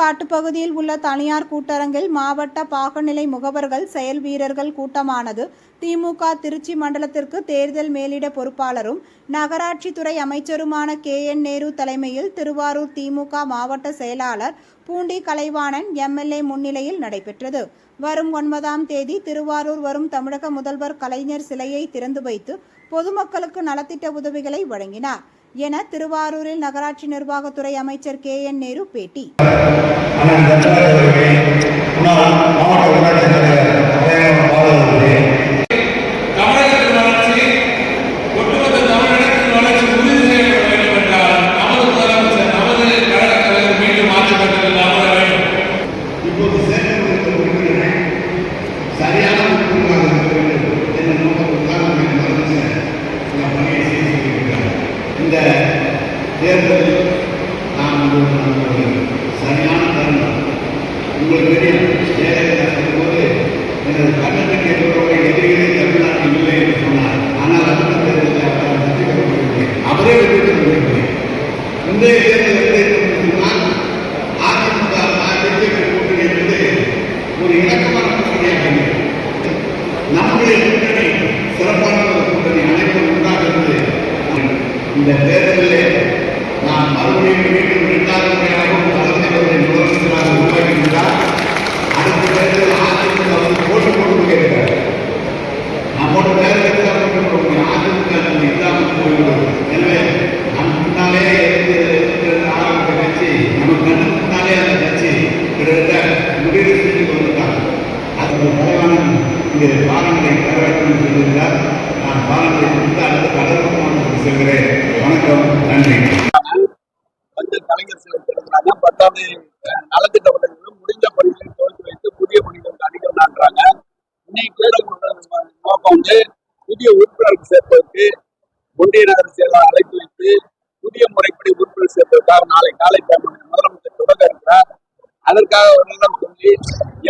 காட்டுப்பகுதியில் உள்ள தனியார் கூட்டரங்கில் மாவட்ட பாகநிலை முகவர்கள் செயல் வீரர்கள் கூட்டமானது. திமுக திருச்சி மண்டலத்திற்கு தேர்தல் மேலிட பொறுப்பாளரும் நகராட்சித்துறை அமைச்சருமான கே. என். நேரு தலைமையில் திருவாரூர் திமுக மாவட்ட செயலாளர் பூண்டி கலைவாணன் எம்எல்ஏ முன்னிலையில் நடைபெற்றது. வரும் ஒன்பதாம் தேதி திருவாரூர் வரும் தமிழக முதல்வர் கலைஞர் சிலையை திறந்து வைத்து பொதுமக்களுக்கு நலத்திட்ட உதவிகளை வழங்கினார். என திருவாரூரில் நகராட்சி நிர்வாகத்துறை அமைச்சர் கே என் நேரு பேட்டி கிட்டத்தட்ட முடிவு செஞ்சு கொண்டிருக்காங்க தலைவன் இங்கே பாலங்களை பெற வேண்டும் நான் பாலங்களை கொடுத்து அடுத்த கடலூர் செல்கிறேன். வணக்கம் நன்றி. கலைஞர் சிலை பத்தாவது நலத்திட்ட உதவிகளும் முடிஞ்ச பணிகளை துவக்கி வைத்து புதிய பணிகளுக்கு அடிக்கல் இன்னைக்கு நோக்கம் வந்து புதிய உறுப்பினர்கள் சேர்ப்பதற்கு ஒன்றிய நகர செயலாளர் வைத்து புதிய முறைப்படி உறுப்பினர் சேர்ப்பதற்காக நாளை காலை பேமெண்ட் அதற்காக அவர்களிடம் சொல்லி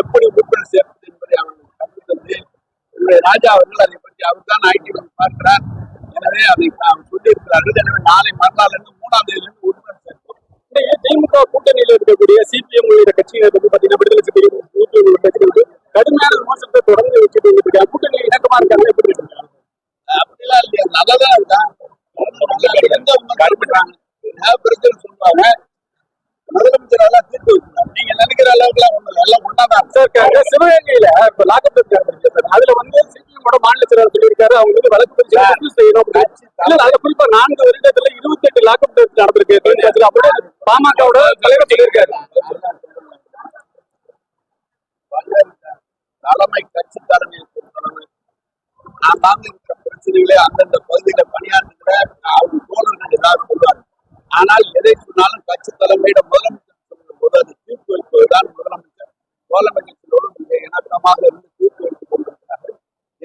எப்படி உறுப்பினர் சேர்ப்பது என்பதை அவர்கள் கற்றுத் தந்து ராஜா அவர்கள் அதை பற்றி அவர் தான் ஐடி வந்து பார்க்கிறார். எனவே அதை சொல்லியிருக்கிறார்கள். எனவே நாளை மறுநாள் இருந்து மூணாம் தேதியிலிருந்து உறுப்பினர் சேர்ப்போம். திமுக கூட்டணியில் இருக்கக்கூடிய சிபிஎம் உள்ளிட்ட கட்சியினர் வந்து பாத்தீங்கன்னா விடுதலை சிபிஎம் கட்சிகளுக்கு கடுமையான விமர்சனத்தை தொடர்ந்து வச்சுட்டு இருக்காங்க கூட்டணி இணக்கமா இருக்காங்க எப்படி இருக்கு அப்படிலாம் இல்லையா நல்லதான் இருக்கா? எந்த பிரச்சனை சொல்லுவாங்க முதலமைச்சர் எல்லாம் தீர்த்து வச்சுருக்காங்க இல்லை. எல்லாம் ஒன்னாதான் சிவகங்கையில இப்ப இருக்காரு அதுல வந்து சிபிஎம் மாநில சொல்லியிருக்காரு அவங்க வந்து வழக்கு பதிவு செய்து review செய்யணும் அப்படின்னு. இல்ல அதுல குறிப்பா நான்கு வருடத்துல இருபத்தி எட்டு லாக்கப் நடந்திருக்கு தெலுங்காசில அப்படியே பாமகவோட தலைவர் சொல்லியிருக்காரு தலைமை பொறுத்தளவு நான் தாங்க இருக்கிற பிரச்சனைகளே அந்தந்த பகுதியில பணியாற்றுகிற அவங்க தோழர்கள் ஏதாவது சொல்வாங்க ஆனால் எதை சொன்னாலும் கட்சி தலைமையிட முதலமைச்சர்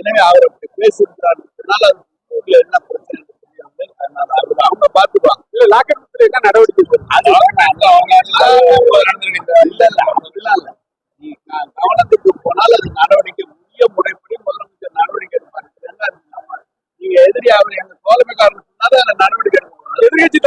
எனவே அவர் அப்படி பேசியிருக்கிறார். அதனால அது உள்ளூர்ல என்ன பிரச்சனை அதனால அவர் அவங்க பார்த்துப்பாங்க. இல்ல என்ன நடவடிக்கை அது இல்ல இல்ல அவங்க இல்ல. நீ கவனத்துக்கு போனால் அது நடவடிக்கை உரிய முறைப்படி முதலமைச்சர் நடவடிக்கை நம்ம- நீங்க எதிரி அவர் எங்க தோழமைக்காரர் சொன்னாலும் அதை நடவடிக்கை எடுக்கணும் எதிர்கட்சி